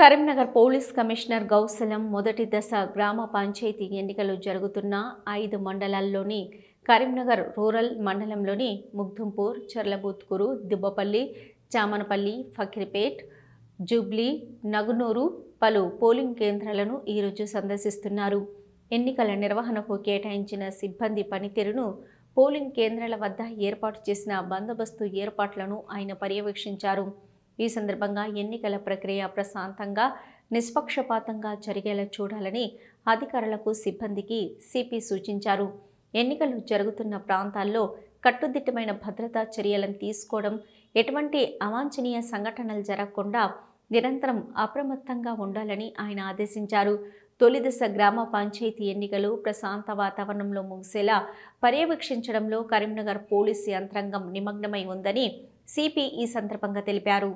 Karimnagar police commissioner గౌసలం మొదటి దశ గ్రామ పంచాయతీ ఎన్నికలు జరుగుతున్న ఐదు మండలాల్లోని కరీంనగర్ రూరల్ మండలంలోని ముగ్ధుంపూర్ చర్లబూత్కూరు దిబ్బపల్లి చామనపల్లి ఫకీర్పేట్ జూబ్లీ నగునూరు పలు పోలింగ్ కేంద్రాలను ఈరోజు సందర్శిస్తున్నారు. ఎన్నికల నిర్వహణకు కేటాయించిన సిబ్బంది పనితీరును పోలింగ్ కేంద్రాల వద్ద ఏర్పాటు చేసిన బందోబస్తు ఏర్పాట్లను ఆయన పర్యవేక్షించారు. ఈ సందర్భంగా ఎన్నికల ప్రక్రియ ప్రశాంతంగా నిష్పక్షపాతంగా జరిగేలా చూడాలని అధికారులకు సిబ్బందికి సిపి సూచించారు. ఎన్నికలు జరుగుతున్న ప్రాంతాల్లో కట్టుదిట్టమైన భద్రతా చర్యలను తీసుకోవడం ఎటువంటి అవాంఛనీయ సంఘటనలు జరగకుండా నిరంతరం అప్రమత్తంగా ఉండాలని ఆయన ఆదేశించారు. తొలి దశ గ్రామ పంచాయతీ ఎన్నికలు ప్రశాంత వాతావరణంలో ముగిసేలా పర్యవేక్షించడంలో కరీంనగర్ పోలీసు యంత్రాంగం నిమగ్నమై ఉందని సిపి ఈ సందర్భంగా తెలిపారు.